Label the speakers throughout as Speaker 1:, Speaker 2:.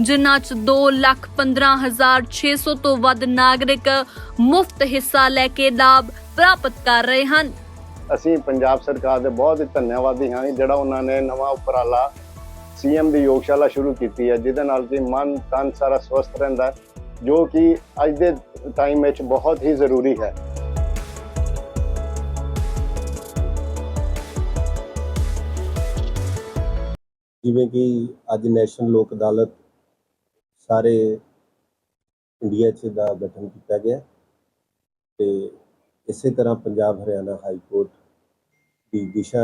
Speaker 1: ਜਿਨ੍ਹਾਂ 'ਚ 215600 ਤੋਂ ਵੱਧ ਨਾਗਰਿਕ ਮੁਫਤ ਹਿੱਸਾ ਲੈ ਕੇ ਲਾਭ ਪ੍ਰਾਪਤ ਕਰ ਰਹੇ ਹਨ।
Speaker 2: ਅਸੀਂ ਪੰਜਾਬ ਸਰਕਾਰ ਦੇ ਬਹੁਤ ਹੀ ਧੰਨਵਾਦੀ ਹਾਂ ਜਿਹੜਾ ਉਹਨਾਂ ਨੇ ਨਵਾਂ ਉਪਰਾਲਾ ਸੀਐਮ ਦੀ ਯੋਗਸ਼ਾਲਾ ਸ਼ੁਰੂ ਕੀਤੀ ਹੈ ਜਿਹਦੇ ਨਾਲ ਕਿ ਮਨ ਤਨ ਸਾਰਾ ਸਵਸਥ ਰਹਿੰਦਾ ਜੋ ਕਿ ਅੱਜ ਦੇ ਟਾਈਮ ਵਿੱਚ ਬਹੁਤ ਹੀ ਜ਼ਰੂਰੀ ਹੈ।
Speaker 3: ਜਿਵੇਂ ਕਿ ਅੱਜ ਨੈਸ਼ਨਲ ਲੋਕ ਅਦਾਲਤ ਸਾਰੇ ਇੰਡੀਆ 'ਚ ਦਾ ਗਠਨ ਕੀਤਾ ਗਿਆ ਤੇ ਇਸੇ ਤਰ੍ਹਾਂ ਪੰਜਾਬ ਹਰਿਆਣਾ ਹਾਈ ਕੋਰਟ ਦੀ ਦਿਸ਼ਾ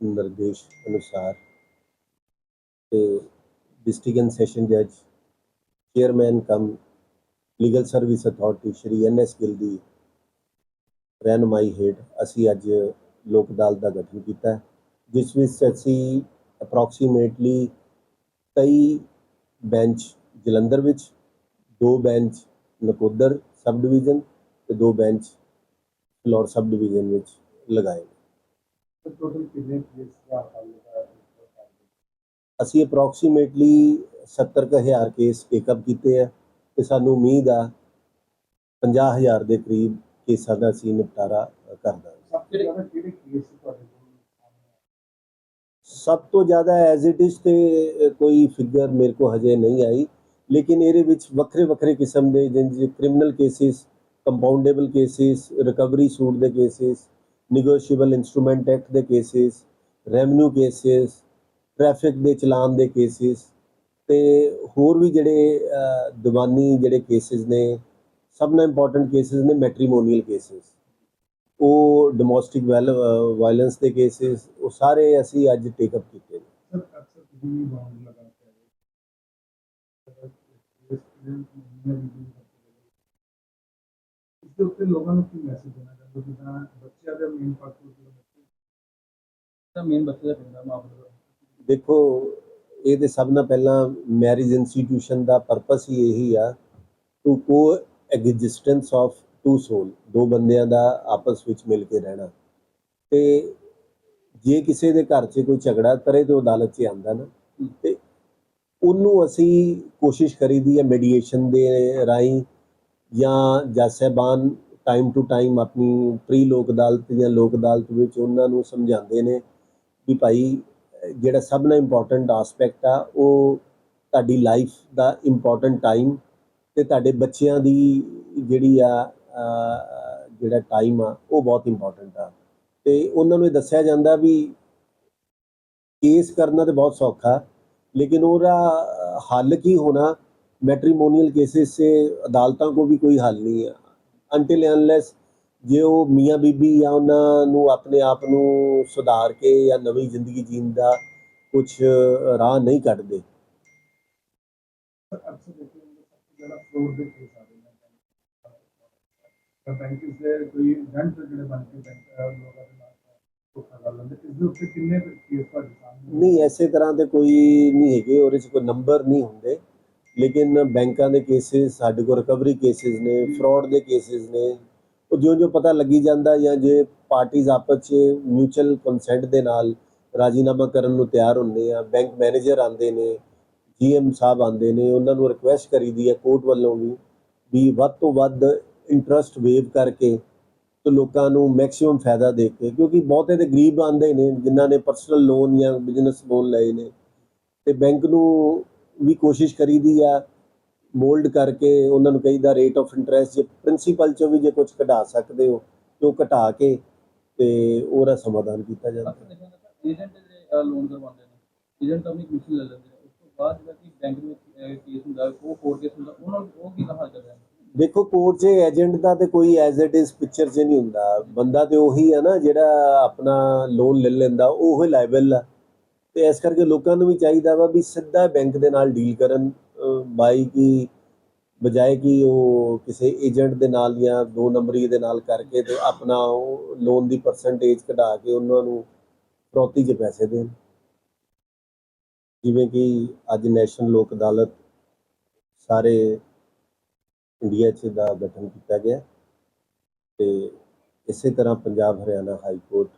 Speaker 3: ਨਿਰਦੇਸ਼ ਅਨੁਸਾਰ ਤੇ ਡਿਸਟ੍ਰਿਕਟ ਐਂਡ ਸੈਸ਼ਨ ਜੱਜ chairman cum legal service authority Shri N S Gill ਦੀ ਰਹਿਨੁਮਾਈ ਹੇਠ ਅਸੀਂ ਅੱਜ ਲੋਕ ਅਦਾਲਤ ਦਾ ਗਠਨ ਕੀਤਾ, ਜਿਸ ਵਿੱਚ ਅਸੀਂ ਅਪਰੋਕਸੀਮੇਟਲੀ ਕਈ ਬੈਂਚ ਜਲੰਧਰ ਵਿੱਚ ਦੋ ਬੈਂਚ ਨਕੋਦਰ ਸਬ ਡਿਵੀਜ਼ਨ ਤੇ ਦੋ ਬੈਂਚ ਫਲੋਰ ਸਬ ਡਿਵੀਜ਼ਨ ਵਿੱਚ ਲਗਾਏ ਅਸੀਂ ਅਪਰੋਕਸੀਮੇਟਲੀ 70000 ਕੇਸ ਟੇਕਅਪ ਕੀਤੇ ਆ ਤੇ ਸਾਨੂੰ ਉਮੀਦ ਆ 50000 ਦੇ ਕਰੀਬ ਕੇਸਾਂ ਦਾ ਅਸੀਂ ਨਿਪਟਾਰਾ ਕਰਦਾ ਸਭ ਤੋਂ ਜ਼ਿਆਦਾ ਸਭ ਤੋਂ ਜ਼ਿਆਦਾ ਐਜ਼ ਇਟ ਇਜ਼ ਤੇ ਕੋਈ ਫਿਗਰ ਮੇਰੇ ਕੋ ਹਜੇ ਨਹੀਂ ਆਈ। ਲੇਕਿਨ ਇਹਦੇ ਵਿੱਚ ਵੱਖਰੇ ਵੱਖਰੇ ਕਿਸਮ ਦੇ ਜਿਵੇਂ criminal cases compoundable cases recovery suit ਦੇ ਕੇਸਿਸ ਨੈਗੋਸ਼ੀਏਬਲ ਇਨਸਟਰੂਮੈਂਟ ਐਕਟ ਦੇ ਕੇਸਿਸ ਰੈਵਨਿਊ ਕੇਸਿਸ ਟ੍ਰੈਫਿਕ ਦੇ ਚਲਾਨ ਦੇ ਕੇਸਿਸ ਤੇ ਹੋਰ ਵੀ ਜਿਹੜੇ ਅ, ਜਿਹੜੇ ਕੇਸਿਸ ਨੇ ਸਭ ਨਾਲ ਇੰਪੋਰਟੈਂਟ ਕੇਸਿਸ ਨੇ ਮੈਟ੍ਰੀਮੋਨੀਅਲ ਕੇਸਿਸ ਉਹ ਡੋਮੈਸਟਿਕ ਵਾਇਲੈਂਸ ਦੇ ਕੇਸਿਸ ਉਹ ਸਾਰੇ ਅਸੀਂ ਅੱਜ ਟੇਕ ਅਪ ਕੀਤੇ ਨੇ।
Speaker 4: ਇਸਦੇ ਉੱਤੇ ਲੋਕਾਂ ਨੂੰ ਕੀ ਮੈਸੇਜ ਦੇਣਾ ਚਾਹੁੰਦੇ ਹੋ? ਜਿੱਦਾਂ ਬੱਚਿਆਂ ਦਾ ਮੇਨ ਫੈਕਟਰ ਦਾ ਮੇਨ ਬੱਚੇ ਦਾ ਪਿੰਡਾ ਮਾਪਦੰਡ
Speaker 3: ਦੇਖੋ ਇਹ ਤੇ ਸਭ ਨਾਲ ਪਹਿਲਾਂ ਮੈਰਿਜ ਇੰਸਟੀਟਿਊਸ਼ਨ ਦਾ ਪਰਪਸ ਹੀ ਇਹੀ ਆ ਟੂ ਕੋ ਐਗਜ਼ਿਸਟੈਂਸ ਆਫ ਟੂ ਸੋਲ ਦੋ ਬੰਦਿਆਂ ਦਾ ਆਪਸ ਵਿੱਚ ਮਿਲ ਕੇ ਰਹਿਣਾ। ਤੇ ਜੇ ਕਿਸੇ ਦੇ ਘਰ 'ਚ ਕੋਈ ਝਗੜਾ ਕਰੇ ਤੇ ਉਹ ਅਦਾਲਤ 'ਚ ਆਂਦਾ ਨਾ ਤੇ ਉਹਨੂੰ ਅਸੀਂ ਕੋਸ਼ਿਸ਼ ਕਰੀਦੀ ਹੈ ਮੈਡੀਏਸ਼ਨ ਦੇ ਰਾਹੀਂ ਜਾਂ ਜੱਜ ਸਾਹਿਬਾਨ ਟਾਈਮ ਟੂ ਟਾਈਮ ਆਪਣੀ ਪ੍ਰੀ ਲੋਕ ਅਦਾਲਤ ਜਾਂ ਲੋਕ ਅਦਾਲਤ ਵਿੱਚ ਉਹਨਾਂ ਨੂੰ ਸਮਝਾਉਂਦੇ ਨੇ ਵੀ ਭਾਈ ਜਿਹੜਾ ਸਭ ਤੋਂ ਇੰਪੋਰਟੈਂਟ ਐਸਪੈਕਟ ਆ ਉਹ ਤੁਹਾਡੀ ਲਾਈਫ ਦਾ ਇੰਪੋਰਟੈਂਟ ਟਾਈਮ ਤੇ ਤੁਹਾਡੇ ਬੱਚਿਆਂ ਦੀ ਜਿਹੜੀ ਆ ਜਿਹੜਾ ਟਾਈਮ ਆ, ਉਹ ਬਹੁਤ ਇੰਪੋਰਟੈਂਟ ਆ। ਤੇ ਉਹਨਾਂ ਨੂੰ ਇਹ ਦੱਸਿਆ ਜਾਂਦਾ ਵੀ ਕੇਸ ਕਰਨਾ ਤੇ ਬਹੁਤ ਸੌਖਾ, ਲੇਕਿਨ ਉਹਦਾ ਹੱਲ ਕੀ ਹੋਣਾ ਮੈਟ੍ਰੀਮੋਨੀਅਲ ਕੇਸਿਸ ਸੇ ਅਦਾਲਤਾਂ ਕੋ ਵੀ ਕੋਈ ਹੱਲ ਨਹੀਂ ਹੈ ਅੰਟਿਲ ਅਨਲੈਸ ਜੇ ਉਹ ਮੀਆਂ ਬੀਬੀ ਜਾਂ ਉਹਨਾਂ ਨੂੰ ਆਪਣੇ ਆਪ ਨੂੰ ਸੁਧਾਰ ਕੇ ਜਾਂ ਨਵੀਂ ਜ਼ਿੰਦਗੀ ਜੀਣ ਦਾ ਕੁਝ ਰਾਹ ਨਹੀਂ ਕੱਢਦੇ।
Speaker 4: ਅਕਸਰ ਦੇਖਦੇ ਹਾਂ ਸਭ ਤੋਂ ਦੇ ਕੇਸ ਤਾਂ ਬੈਂਕ ਦੇ ਕੋਈ ਏਜੰਟ ਜਿਹੜੇ ਬਣ ਕੇ ਬੈਂਕ ਲੋਕਾਂ ਦੇ ਨਾਲ ਧੋਖਾ ਕਰ ਲੈਂਦੇ। ਇਸ ਦੇ ਉੱਤੇ ਕਿੰਨੇ ਕੇਸ ਤੁਹਾਡੇ ਸਾਹਮਣੇ
Speaker 3: ਨਹੀਂ ਐਸੇ ਤਰ੍ਹਾਂ ਦੇ ਕੋਈ ਨਹੀਂ ਹੈਗੇ ਉਹਦੇ 'ਚ ਕੋਈ ਨੰਬਰ ਨਹੀਂ ਹੁੰਦੇ। ਲੇਕਿਨ ਬੈਂਕਾਂ ਦੇ ਕੇਸਿਸ ਸਾਡੇ ਕੋਲ ਰਿਕਵਰੀ ਕੇਸਿਸ ਨੇ ਫਰਾਡ ਦੇ ਕੇਸਿਸ ਨੇ। ਉਹ ਜਿਉਂ ਜਿਉਂ ਪਤਾ ਲੱਗੀ ਜਾਂਦਾ ਜਾਂ ਜੇ ਪਾਰਟੀਆਂ ਆਪਸ 'ਚ ਮਿਊਚੁਅਲ ਕੰਸੈਂਟ ਦੇ ਨਾਲ ਰਾਜੀਨਾਮਾ ਕਰਨ ਨੂੰ ਤਿਆਰ ਹੁੰਦੇ ਆ ਬੈਂਕ ਮੈਨੇਜਰ ਆਉਂਦੇ ਨੇ ਜੀਐਮ ਸਾਹਿਬ ਆਉਂਦੇ ਨੇ ਉਹਨਾਂ ਨੂੰ ਰਿਕੁਐਸਟ ਕਰੀਦੀ ਹੈ ਕੋਰਟ ਵੱਲੋਂ ਵੀ ਵੀ ਵੱਧ ਤੋਂ ਵੱਧ ਇੰਟਰਸਟ ਵੇਵ ਕਰਕੇ ਤੇ ਲੋਕਾਂ ਨੂੰ ਮੈਕਸਿਮਮ ਫਾਇਦਾ ਦੇ ਕੇ, ਕਿਉਂਕਿ ਬਹੁਤੇ ਤੇ ਗਰੀਬ ਆਂਦੇ ਨੇ, ਜਿਨ੍ਹਾਂ ਨੇ ਪਰਸਨਲ ਲੋਨ ਜਾਂ ਬਿਜ਼ਨਸ ਲੋਨ ਲਏ ਨੇ। ਤੇ ਬੈਂਕ ਨੂੰ ਵੀ ਕੋਸ਼ਿਸ਼ ਕਰੀਦੀ ਆ ਮੋਲਡ ਕਰਕੇ ਉਹਨਾਂ ਨੂੰ ਕਹੀਦਾ ਰੇਟ ਆਫ ਇੰਟਰਸਟ ਜੇ ਪ੍ਰਿੰਸੀਪਲ ਚੋਂ ਵੀ ਜੇ ਕੁਝ ਘਟਾ ਸਕਦੇ ਹੋ, ਤੇ ਉਹ ਘਟਾ ਕੇ ਤੇ ਉਹਦਾ ਸਮਾਧਾਨ ਕੀਤਾ ਜਾਂਦਾ।
Speaker 5: ਏਜੰਟ ਜਿਹੜੇ ਲੋਨ ਕਰਵਾਉਂਦੇ ਨੇ ਏਜੰਟ ਆਪਣੀ ਕਮਿਸ਼ਨ ਲੈ ਲੈਂਦੇ ਨੇ ਉਸ ਤੋਂ ਬਾਅਦ ਜਿਹੜਾ ਕਿ ਬੈਂਕ ਵਿੱਚ ਕੇਸ ਹੁੰਦਾ, ਉਹ ਕੋਰਟ ਕੇਸ ਹੁੰਦਾ, ਉਹਨਾਂ ਉਹ ਕੀ ਹੱਲ ਕਰਦੇ ਨੇ
Speaker 3: ਦੇਖੋ ਕੋਰਟ 'ਚ ਏਜੰਟ ਦਾ ਤੇ ਕੋਈ ਐਜ਼ ਇਟ ਇਜ਼ ਪਿਕਚਰ 'ਚ ਨਹੀਂ ਹੁੰਦਾ। ਬੰਦਾ ਤੇ ਉਹੀ ਆ ਨਾ, ਜਿਹੜਾ ਆਪਣਾ ਲੋਨ ਲੈ ਲੈਂਦਾ, ਉਹ ਹੀ ਲਾਇਬਲ ਆ। ਤੇ ਇਸ ਕਰਕੇ ਲੋਕਾਂ ਨੂੰ ਵੀ ਚਾਹੀਦਾ ਵਾ ਵੀ ਸਿੱਧਾ ਬੈਂਕ ਦੇ ਨਾਲ ਡੀਲ ਕਰਨ ਬਾਈ ਕੀ, ਬਜਾਏ ਕਿ ਉਹ ਕਿਸੇ ਏਜੰਟ ਦੇ ਨਾਲ ਜਾਂ ਦੋ ਨੰਬਰੀ ਦੇ ਨਾਲ ਕਰਕੇ ਤੇ ਆਪਣਾ ਉਹ ਲੋਨ ਦੀ ਪਰਸੈਂਟੇਜ ਕਢਾ ਕੇ ਉਹਨਾਂ ਨੂੰ ਫਰੋਤੀ 'ਚ ਪੈਸੇ ਦੇਣ। ਜਿਵੇਂ ਕਿ ਅੱਜ ਨੈਸ਼ਨਲ ਲੋਕ ਅਦਾਲਤ ਸਾਰੇ ਇੰਡੀਆ 'ਚ ਦਾ ਗਠਨ ਕੀਤਾ ਗਿਆ ਤੇ ਇਸੇ ਤਰ੍ਹਾਂ ਪੰਜਾਬ ਹਰਿਆਣਾ ਹਾਈ ਕੋਰਟ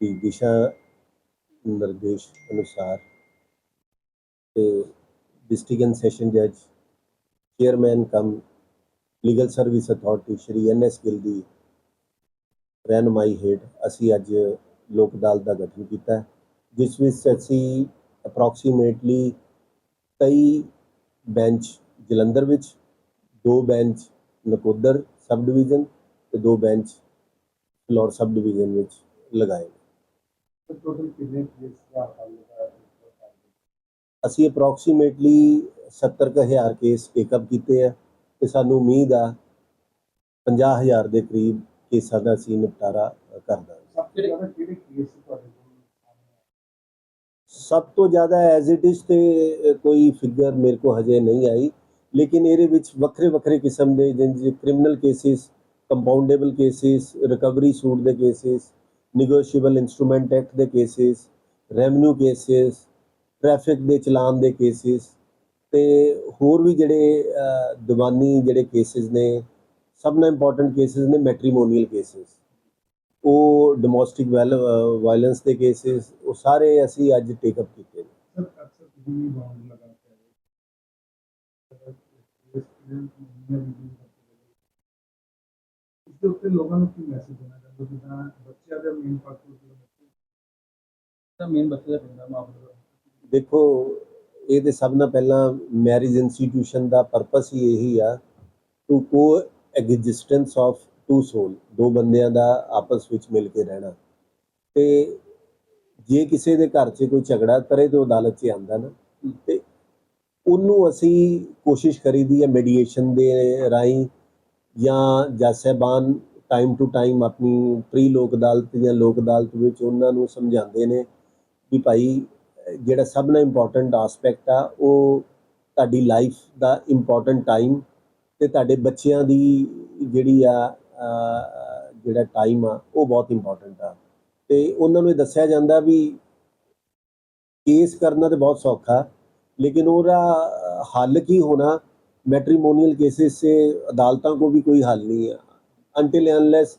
Speaker 3: ਦੀ ਦਿਸ਼ਾ ਨਿਰਦੇਸ਼ ਅਨੁਸਾਰ ਤੇ ਡਿਸਟ੍ਰਿਕਟ ਐਂਡ ਸੈਸ਼ਨ ਜੱਜ, chairman cum legal service authority Shri N S Gill ਦੀ ਰਹਿਨੁਮਾਈ ਹੇਠ ਅਸੀਂ ਅੱਜ ਲੋਕ ਅਦਾਲਤ ਦਾ ਗਠਨ ਕੀਤਾ, ਜਿਸ ਵਿੱਚ ਅਸੀਂ ਅਪਰੋਕਸੀਮੇਟਲੀ ਕਈ ਬੈਂਚ ਜਲੰਧਰ ਵਿੱਚ ਦੋ ਬੈਂਚ ਨਕੋਦਰ ਸਬ ਡਿਵੀਜ਼ਨ ਤੇ ਦੋ ਬੈਂਚ ਫਲੋਰ ਸਬ ਡਿਵੀਜ਼ਨ ਵਿੱਚ ਲਗਾਏ
Speaker 4: ਤੇ ਟੋਟਲ ਕਿੰਨੇ ਕੇਸ ਦਾ ਹੱਲ
Speaker 3: ਅਸੀਂ ਅਪਰੋਕਸੀਮੇਟਲੀ 70000 ਕੇਸ ਟੇਕਅਪ ਕੀਤੇ ਆ ਤੇ ਸਾਨੂੰ ਉਮੀਦ ਆ 50000 ਦੇ ਕਰੀਬ ਕੇਸਾਂ ਦਾ ਅਸੀਂ ਨਿਪਟਾਰਾ ਕਰ ਦਾਂਗੇ
Speaker 4: ਸਭ ਤੋਂ ਜ਼ਿਆਦਾ ਕਿਹੜੇ ਕੇਸ ਤੁਹਾਡੇ?
Speaker 3: ਸਭ ਤੋਂ ਜ਼ਿਆਦਾ ਐਜ਼ ਇਟ ਇਜ਼ ਤੇ ਕੋਈ ਫਿਗਰ ਮੇਰੇ ਕੋ ਹਜੇ ਨਹੀਂ ਆਈ। ਲੇਕਿਨ ਇਹਦੇ ਵਿੱਚ ਵੱਖਰੇ ਵੱਖਰੇ ਕਿਸਮ ਦੇ ਜਿਵੇਂ criminal cases compoundable cases recovery suit ਦੇ ਕੇਸਿਸ ਨੈਗੋਸ਼ੀਏਬਲ ਇਨਸਟਰੂਮੈਂਟ ਐਕਟ ਦੇ ਕੇਸਿਸ ਰੈਵਨਿਊ ਕੇਸਿਸ ਟ੍ਰੈਫਿਕ ਦੇ ਚਲਾਨ ਦੇ ਕੇਸਿਸ ਤੇ ਹੋਰ ਵੀ ਜਿਹੜੇ ਅ, ਜਿਹੜੇ ਕੇਸਿਸ ਨੇ ਸਭ ਤੋਂ ਇੰਪੋਰਟੈਂਟ ਕੇਸਿਸ ਨੇ ਮੈਟ੍ਰੀਮੋਨੀਅਲ ਕੇਸਿਸ ਉਹ ਡੋਮੈਸਟਿਕ ਵਾਇਲੈਂਸ ਦੇ ਕੇਸਿਸ ਉਹ ਸਾਰੇ ਅਸੀਂ ਅੱਜ ਟੇਕਅਪ ਕੀਤੇ ਨੇ।
Speaker 4: ਸਰ ਅਕਸਰ ਤੁਸੀਂ ਵੀ ਬੌਂਡ ਲਗਾ ਕੇ ਆਏ ਇਸ ਦੇ ਉੱਤੇ ਲੋਕਾਂ ਨੂੰ ਕੀ ਮੈਸੇਜ ਦੇਣਾ ਚਾਹੁੰਦੇ ਹੋ ਜਿੱਦਾਂ ਬੱਚਿਆਂ ਦੇ ਮੇਨ ਫੈਕਟਰ
Speaker 5: ਤਾਂ ਮੇਨ ਬੱਚੇ ਦਾ ਪੈਂਦਾ ਮਾਪੇ ਦਾ
Speaker 3: ਦੇਖੋ ਇਹ ਤੇ ਸਭ ਨਾਲ ਪਹਿਲਾਂ ਮੈਰਿਜ ਇੰਸਟੀਟਿਊਸ਼ਨ ਦਾ ਪਰਪਸ ਹੀ ਇਹੀ ਆ ਟੂ ਕੋ ਐਗਜ਼ਿਸਟੈਂਸ ਆਫ ਟੂ ਸੋਲ ਦੋ ਬੰਦਿਆਂ ਦਾ ਆਪਸ ਵਿੱਚ ਮਿਲ ਕੇ ਰਹਿਣਾ ਤੇ ਜੇ ਕਿਸੇ ਦੇ ਘਰ 'ਚ ਕੋਈ ਝਗੜਾ ਕਰੇ ਤੇ ਉਹ ਅਦਾਲਤ 'ਚ ਆਂਦਾ ਨਾ ਤੇ ਉਹਨੂੰ ਅਸੀਂ ਕੋਸ਼ਿਸ਼ ਕਰੀਦੀ ਹੈ ਮੈਡੀਏਸ਼ਨ ਦੇ ਰਾਹੀਂ ਜਾਂ ਜੱਜ ਸਾਹਿਬਾਨ ਟਾਈਮ ਟੂ ਟਾਈਮ ਆਪਣੀ ਪ੍ਰੀ ਲੋਕ ਅਦਾਲਤ ਜਾਂ ਲੋਕ ਅਦਾਲਤ ਵਿੱਚ ਉਹਨਾਂ ਨੂੰ ਸਮਝਾਉਂਦੇ ਨੇ ਵੀ ਭਾਈ, ਜਿਹੜਾ ਸਭ ਨਾਲ ਇੰਪੋਰਟੈਂਟ ਆਸਪੈਕਟ ਆ, ਉਹ ਤੁਹਾਡੀ ਲਾਈਫ ਦਾ ਇੰਪੋਰਟੈਂਟ ਟਾਈਮ ਤੇ ਤੁਹਾਡੇ ਬੱਚਿਆਂ ਦੀ ਜਿਹੜੀ ਆ ਜਿਹੜਾ ਟਾਈਮ ਆ, ਉਹ ਬਹੁਤ ਇੰਪੋਰਟੈਂਟ ਆ। ਤੇ ਉਹਨਾਂ ਨੂੰ ਇਹ ਦੱਸਿਆ ਜਾਂਦਾ ਵੀ ਕੇਸ ਕਰਨਾ ਤੇ ਬਹੁਤ ਸੌਖਾ। ਲੇਕਿਨ ਉਹਦਾ ਹੱਲ ਕੀ ਹੋਣਾ? ਮੈਟ੍ਰੀਮੋਨੀਅਲ ਕੇਸਿਸ ਸੇ ਅਦਾਲਤਾਂ ਕੋ ਵੀ ਕੋਈ ਹੱਲ ਨਹੀਂ ਹੈ। ਅੰਟਿਲ ਅਨਲੈਸ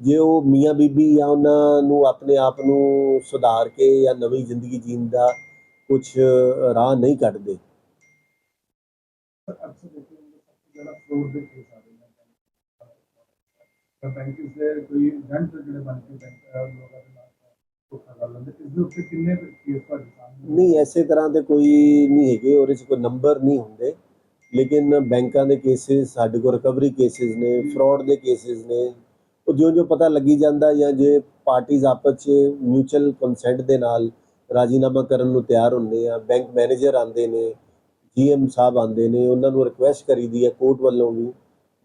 Speaker 3: ਜੇ ਉਹ ਮੀਆਂ ਬੀਬੀ ਜਾਂ ਉਹਨਾਂ ਨੂੰ ਆਪਣੇ ਆਪ ਨੂੰ ਸੁਧਾਰ ਕੇ ਜਾਂ ਨਵੀਂ ਜ਼ਿੰਦਗੀ ਜੀਣ ਦਾ ਕੁਝ ਰਾਹ ਨਹੀਂ ਕੱਢਦੇ।
Speaker 4: ਅਕਸਰ ਦੇਖਿਆ ਦੇ ਕੋਈ ਏਜੰਟ ਜਿਹੜੇ ਬਣ ਕੇ ਬੈਂਕ ਲੋਕਾਂ ਦੇ
Speaker 3: ਨਹੀਂ ਐਸੇ ਤਰ੍ਹਾਂ ਦੇ ਕੋਈ ਨਹੀਂ ਹੈਗੇ ਉਹਦੇ 'ਚ ਕੋਈ ਨੰਬਰ ਨਹੀਂ ਹੁੰਦੇ। ਲੇਕਿਨ ਬੈਂਕਾਂ ਦੇ ਕੇਸਿਸ ਸਾਡੇ ਕੋਲ ਰਿਕਵਰੀ ਕੇਸਿਸ ਨੇ ਫਰਾਡ ਦੇ ਕੇਸਿਸ ਨੇ। ਉਹ ਜਿਉਂ ਜਿਉਂ ਪਤਾ ਲੱਗੀ ਜਾਂਦਾ ਜਾਂ ਜੇ ਪਾਰਟੀਆਂ ਆਪਸ 'ਚ ਮਿਊਚੁਅਲ ਕੰਸੈਂਟ ਦੇ ਨਾਲ ਰਾਜੀਨਾਮਾ ਕਰਨ ਨੂੰ ਤਿਆਰ ਹੁੰਦੇ ਆ ਬੈਂਕ ਮੈਨੇਜਰ ਆਉਂਦੇ ਨੇ ਜੀਐਮ ਸਾਹਿਬ ਆਉਂਦੇ ਨੇ ਉਹਨਾਂ ਨੂੰ ਰਿਕੁਐਸਟ ਕਰੀਦੀ ਹੈ ਕੋਰਟ ਵੱਲੋਂ ਵੀ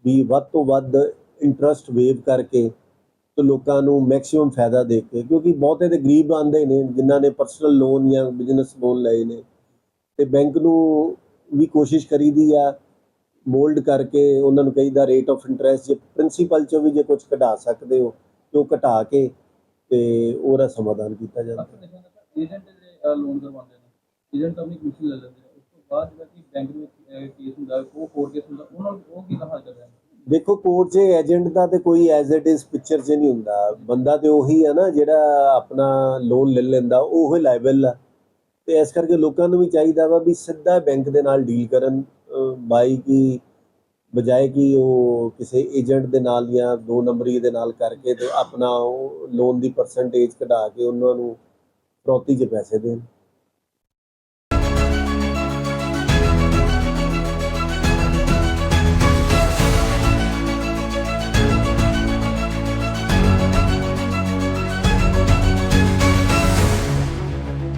Speaker 3: ਵੀ ਵੱਧ ਤੋਂ ਵੱਧ ਇੰਟਰਸਟ ਵੇਵ ਕਰਕੇ ਤੇ ਲੋਕਾਂ ਨੂੰ ਮੈਕਸਿਮਮ ਫਾਇਦਾ ਦੇ ਕੇ, ਕਿਉਂਕਿ ਬਹੁਤੇ ਤੇ ਗਰੀਬ ਆਂਦੇ ਨੇ, ਜਿਨ੍ਹਾਂ ਨੇ ਪਰਸਨਲ ਲੋਨ ਜਾਂ ਬਿਜ਼ਨਸ ਲੋਨ ਲਏ ਨੇ। ਤੇ ਬੈਂਕ ਨੂੰ ਵੀ ਕੋਸ਼ਿਸ਼ ਕਰੀਦੀ ਆ ਮੋਲਡ ਕਰਕੇ ਉਹਨਾਂ ਨੂੰ ਕਹੀਦਾ ਰੇਟ ਆਫ ਇੰਟਰਸਟ ਜੇ ਪ੍ਰਿੰਸੀਪਲ ਚੋਂ ਵੀ ਜੇ ਕੁਝ ਕਢਾ ਸਕਦੇ ਹੋ, ਤੇ ਉਹ ਘਟਾ ਕੇ ਤੇ ਉਹਦਾ ਸਮਾਧਾਨ ਕੀਤਾ ਜਾਂਦਾ।
Speaker 5: ਏਜੰਟ ਜਿਹੜੇ ਲੋਨ ਕਰਵਾਉਂਦੇ ਨੇ ਏਜੰਟ ਆਪਣੀ ਕਮਿਸ਼ਨ ਲੈ ਲੈਂਦੇ ਨੇ। ਉਸ ਤੋਂ ਬਾਅਦ ਜਿਹੜਾ ਕਿ ਬੈਂਕ ਵਿੱਚ ਕੇਸ ਹੁੰਦਾ, ਉਹ ਕੋਰਟ ਕੇਸ ਹੁੰਦਾ, ਉਹਨਾਂ ਉਹ ਕੀ ਹੱਲ ਕਰਦੇ ਨੇ
Speaker 3: ਦੇਖੋ ਕੋਰਟ 'ਚ ਏਜੰਟ ਦਾ ਤੇ ਕੋਈ ਐਜ਼ ਇਟ ਇਜ਼ ਪਿਕਚਰ 'ਚ ਨਹੀਂ ਹੁੰਦਾ। ਬੰਦਾ ਤੇ ਉਹੀ ਆ ਨਾ, ਜਿਹੜਾ ਆਪਣਾ ਲੋਨ ਲੈ ਲੈਂਦਾ, ਉਹ ਹੀ ਲਾਇਬਲ ਆ। ਤੇ ਇਸ ਕਰਕੇ ਲੋਕਾਂ ਨੂੰ ਵੀ ਚਾਹੀਦਾ ਵਾ ਵੀ ਸਿੱਧਾ ਬੈਂਕ ਦੇ ਨਾਲ ਡੀਲ ਕਰਨ ਬਾਈ ਕੀ ਬਜਾਏ ਕਿ ਉਹ ਕਿਸੇ ਏਜੰਟ ਦੇ ਨਾਲ ਜਾਂ ਦੋ ਨੰਬਰੀ ਦੇ ਨਾਲ ਕਰਕੇ ਤੇ ਆਪਣਾ ਲੋਨ ਦੀ ਪਰਸੈਂਟੇਜ ਕਢਾ ਕੇ ਉਹਨਾਂ ਨੂੰ ਪ੍ਰੋਤੀ 'ਚ ਪੈਸੇ ਦੇਣ।